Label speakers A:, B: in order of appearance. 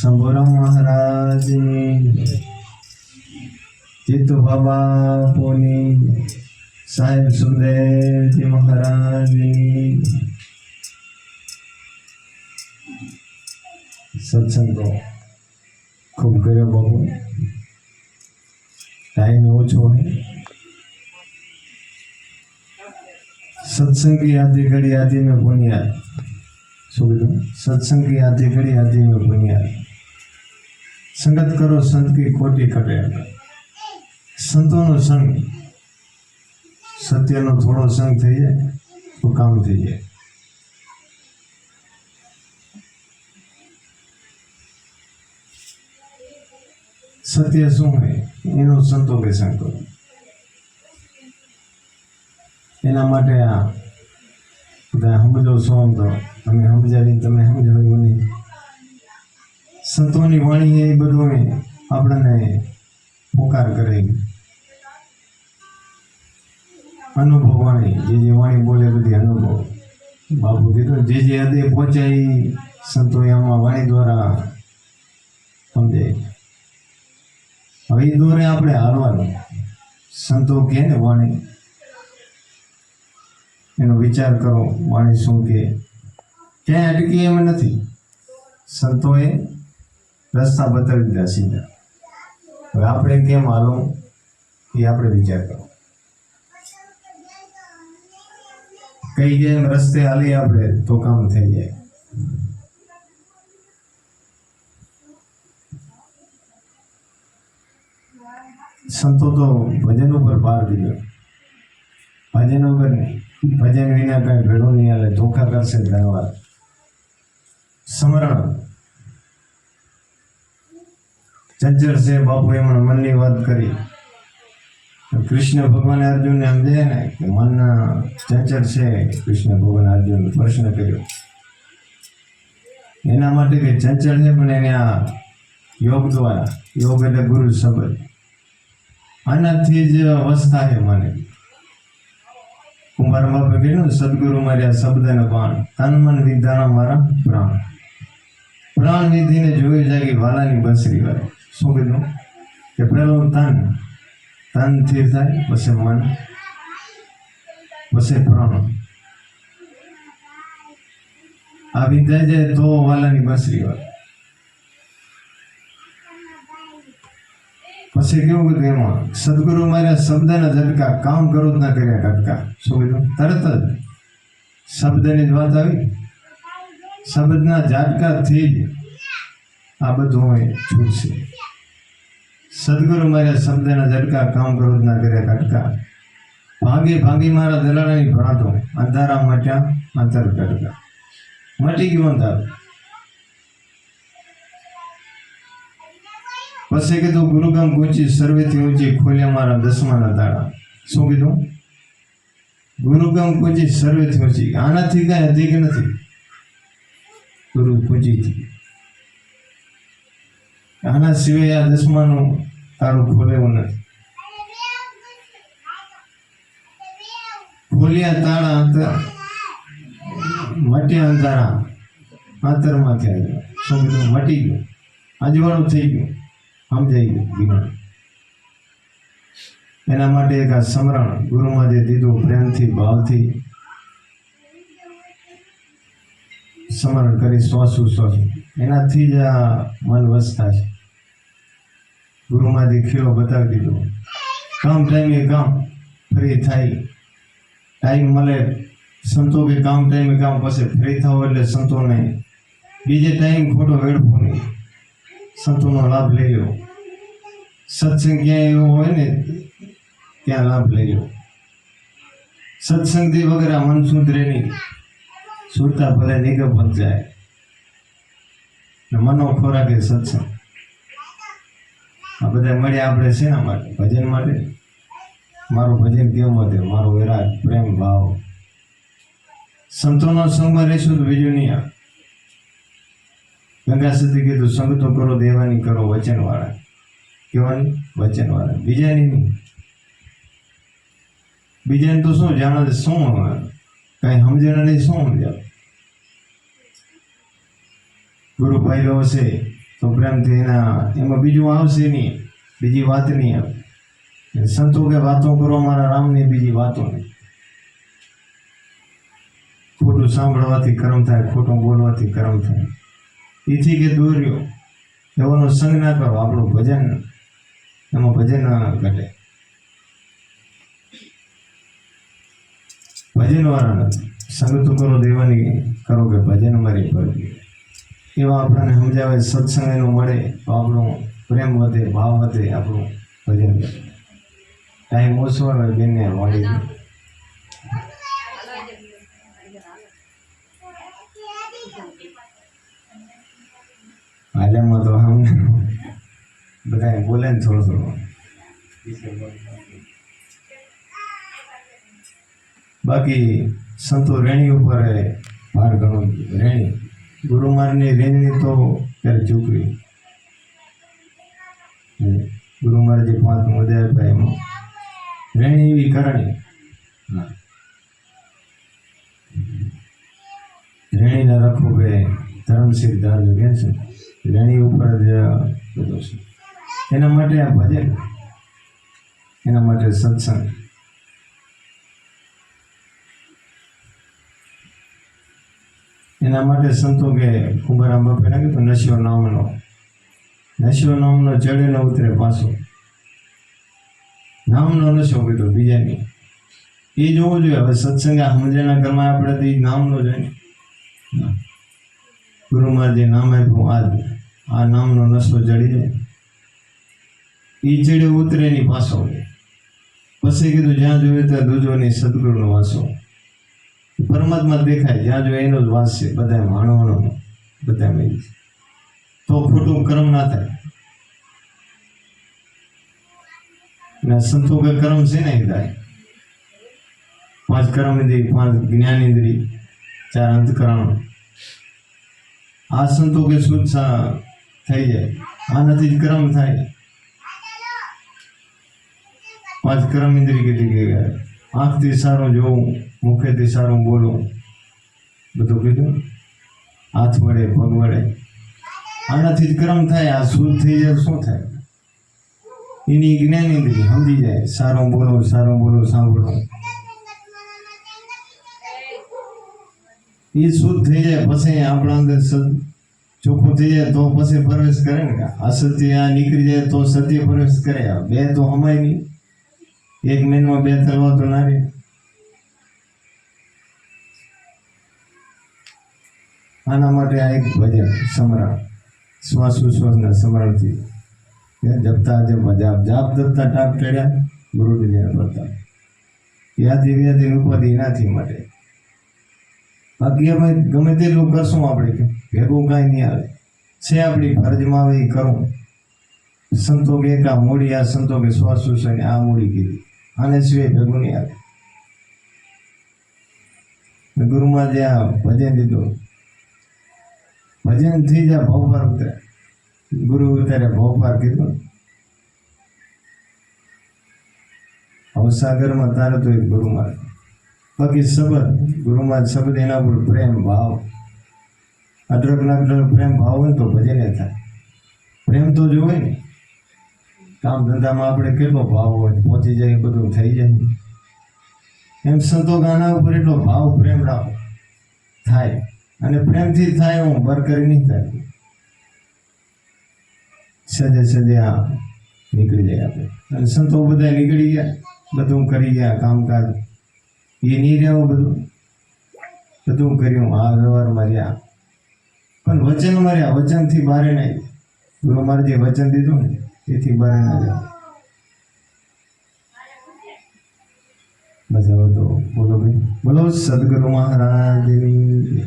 A: शंभुराव महाराज। तितु बाबा pony. साहेब सुखदेव जी महाराज। सत्संग। खूब गरीब हो टाइम ओछो है सत्संग की आधी घड़ी आदि में पुनिया सुख सत्संग की आधी घड़ी आदि में बुनिया સંગત કરો, સંત કી ખોટી કટે સંતોનો સંગ, સત્યનો થોડો સંગ થઈ જાય, તો કામ થઈ જાય. સત્ય શું હોય? એનો સંતો કે સંગ કરો એના માટે આ બધા સમજો છો આમ તો. અમે સમજાવી તમે સમજાવ્યું નહીં સંતોની વાણી એ બધું આપણને પોકાર કરે. અનુભવ વાણી, જે જે વાણી બોલે બધી અનુભવ. બાપુ કીધું, જે જે હદે પહોંચાય સંતો એમાં વાણી દ્વારા સમજાય હવે એ દોરે આપણે હારવાનું સંતો કહે ને વાણી, એનો વિચાર કરો, વાણી શું કે. ક્યાંય અટકી એમ નથી. સંતોએ રસ્તા બતાવી દીધા સીધા. હવે આપણે કેમ હાલો? એ આપણે વિચાર કરો. કઈ જેમ રસ્તે હાલી આપણે તો કામ થઈ જાય. સંતો તો ભજન ઉપર ભાર દીધો ભજન ઉપર ભજન વિના કઈ ભેળો નહીં હાલે. ધોખા કરશે ઘણીવાર સમરણ. ચંચળ છે, બાપુ એમણે મનની વાત કરી. કૃષ્ણ ભગવાન અર્જુનને સમજે ને કે મન ચંચળ છે, કૃષ્ણ ભગવાન અર્જુન પ્રશ્ન કર્યો. એના માટે કે ચંચળ છે પણ એને આ યોગ દ્વારા, યોગ એટલે ગુરુ શબ્દ. આનાથી જ અવસ્થા છે મને. કુમાર બાપે કહ્યું સદગુરુ માર્યા શબ્દને બાણ. તન મન વિધાના મારા પ્રાણ. પ્રાણ વિધિને જોઈ જાગી વાલાની બસરી વાળે. શું કીધું? કે પેલું તન. તન સ્થિર થાય, પછી મન. પછી પ્રાણ. આ વિદ્યા જાય તો વાલાની બસરી વાત. પછી કેવું કીધું એમાં? સદગુરુ માર્યા શબ્દના ઝટકા, કામ કરો જ ના કર્યા કટકા શું કીધું? તરત જ શબ્દની જ વાત આવી. શબ્દના ઝાટકાથી જ આ બધું હોય છૂટશે સદગુરુ મારા શબ્દના ઝટકા, કામ કરો કર્યા કટકા ભાંગી ભાંગી મારા દલાલાની ભણાતો, અંધારા મટ્યા અંતર કટકા મટી ગયું અંધાર. પછી કીધું, ગુરુગામ ગુંચી, સર્વેથી ઊંચી ખોલ્યા મારા દસમાના તાળા શું કીધું? ગુરુગામ ઊંચી સર્વેથી ઊંચી. આનાથી કાંઈ અધિક નથી. ગુરુ પૂંજીથી આના સિવાય આ દસમાનું તારું ખોલેવું નથી. ખોલ્યા તાળા અંતર મટ્યા અંધારા. અંતરમાં થયા શું બધું મટી ગયું. અજવાળું થઈ ગયું. સમજાઈ ગયું એના માટે એક આ સમરણ ગુરુમાં જે દીધું પ્રેમથી, ભાવથી. સમરણ કરી શ્વાસું શ્વાસું એનાથી જ આ મન વસતા છે. ગુરુમાંથી ખીલો બતાવી દીધો. કામ ટાઈમે કામ ફ્રી થાય. ટાઈમ મળે, સંતો કે કામ ટાઈમે કામ પછી ફ્રી થાવ એટલે સંતોને બીજે ટાઈમ ખોટો વેડવો નહીં. સંતોનો લાભ લઈ લો. સત્સંગ ક્યાંય એવો હોય ને, ત્યાં લાભ લઈ લો. સત્સંગથી વગેરે મન સુધરે નહીં. સુરતા ભલે નિગમ બન જાય. ને મનો ખોરાક એ સત્સંગ. આ બધા મળ્યા આપણે શેના માટે? ભજન માટે? મારું ભજન કેવું માટે મારો વિરાગ, પ્રેમ, ભાવ. સંતોનો સંગમાં રહીશું તો બીજું નહીં આવે. ગંગા સુધી કીધું, સંગ તો કરો, દેવાની કરો, વચનવાળા. કહેવાની, વચનવાળા. બીજાની નહીં. બીજાને તો શું જાણે શું કઈ સમજણ નહીં, શું સમજાવે ગુરુ પહેલો હશે તો પ્રેમથી એના, એમાં બીજું આવશે નહીં, બીજી વાત નહીં આવે સંતો કે વાતો કરો, મારા રામની બીજી વાતો નહીં. ખોટું સાંભળવાથી કર્મ થાય, ખોટું બોલવાથી કર્મ થાય. એથી કે દોર્યો. એવાનો સંગ ના કરો, આપણું ભજન, એમાં ભજન ઘટે. ભજન વાળા નથી સંગ તો કરો દેવાની કરો કે ભજન મારી ભરતી એવા આપણને સમજાવે સત્સંગ એનું મળે તો આપણો પ્રેમ વધે, ભાવ વધે આપણું ભજન. ટાઈમ ઓછો આવે બેનને મળી હાલેમાં તો હમ બધા બોલે ને થોડું થોડું. બાકી સંતો રેણી ઉપર ભાર ઘણો રેણી. ગુરુમારની રેણી તો ત્યારે છોકરી ગુરુ જે પાંચ મોદા હતા એમાં. રેણી એવી કરણી રેણીને રખો કે ધર્મશીલ ધાર કે છે. રેણી ઉપર જ બધો છે. એના માટે આ ભજન. એના માટે સત્સંગ. એના માટે સંતો કે કુંભારામ બાપે ના કીધું નશો નામનો નશો નામનો ચડે ન ઉતરે પાછો. નામનો નશો કીધો બીજાની. એ જોવું જોઈએ. હવે સત્સંગ આ સમજણા ઘરમાં આપણે તો એ નામનો જોઈએ ના. ગુરુમાં જે નામ આપ્યું આજ આ નામનો નશો જડી જાય. એ ચડે ઉતરે ની પાછો. પછી કીધું, જ્યાં જોયું ત્યાં દૂજોની સદગુરુનો વાસો. પરમાત્મા દેખાય. જ્યાં જોઈએ એનો જ વાસ છે. બધા માણવાનો બધા મેં તો ખોટું કર્મ ના થાય. ને સંતો કે કર્મ છે ને એ થાય પાંચ કર્મ ઇન્દ્રિય, પાંચ જ્ઞાન ઇન્દ્રિય, ચાર અંતકરણ આ સંતો કે શુદ્ધ સા- થઈ જાય. આનાથી જ કર્મ થાય. પાંચ કર્મ ઇન્દ્રિય કીધી કે આંખથી સારું જોવું મુખેથી સારું બોલવું બધું કીધું? હાથ વડે, પગ વડે. આનાથી જ કર્મ થાય, આ શુદ્ધ થઈ જાય, શું થાય? એની જ્ઞાન ઇન્દ્રિય સમજી જાય. સારું બોલો સારું બોલો, સાંભળો. એ શુદ્ધ થઈ જાય, પછી આપણા અંદર સદ ચોખ્ખું થઈ જાય, તો પછી પ્રવેશ કરે ને. અસત્ય આ નીકળી જાય, તો સત્ય પ્રવેશ કરે. આ બે તો હમાય નહીં. એક મહિનામાં બે તલવા તો ના રહે આના માટે આ એક ભજન સમરણ શ્વાસ ઉશ્વાસના સમરણથી જપતા જપવા જાપ જાપ જપતા ટાપ ચડ્યા, ગુરુજીને પડતા યાદી વ્યાદી ઉપાધિ એનાથી માટે. બાકી અમે ગમે તેટલું કરશું આપણે કે ભેગું કાંઈ નહીં આવે. છે આપણી ફરજમાં આવે એ કરવું. સંતો કે આ મૂડી, આ સંતો કે શ્વાસ ઉશ્વાસની આ મૂડી કીધી. આને સિવાય ભેગું નહીં આવે. ગુરુમાં જે આ ભજન દીધું ભજન થઈ જાય ભવપાર ઉતરે. ગુરુ ઉતારે ભવપાર કીધું. અવસાગરમાં તારે તો એક ગુરુમાં બાકી શબ્દ ગુરુમાં શબ્દ એના પર પ્રેમ, ભાવ. અઢળક લાખ પ્રેમ, ભાવ હોય તો ભજને થાય. પ્રેમ તો જોવે ને. કામ ધંધામાં આપણે કેટલો ભાવ હોય, પહોંચી જાય બધું થઈ જાય. એમ સંતો ગાના ઉપર એટલો ભાવ, પ્રેમ રાખો. થાય. અને પ્રેમથી થાય હું બરકરી નહીં થાય. સજે સજે આ નીકળી જાય આપણે. અને સંતો બધા નીકળી ગયા. બધું કરી ગયા, કામકાજ. એ નહીં રહ્યો બધું. બધું કર્યું. આ વ્યવહારમાં રહ્યા પણ વચનમાં રહ્યા વચનથી બારે નહીં ગુરુ મારે જે વચન દીધું ને, એથી બારે ના રહ્યા મજા હવે તો બોલો ભાઈ. બોલો, સદગુરુ મહારાજની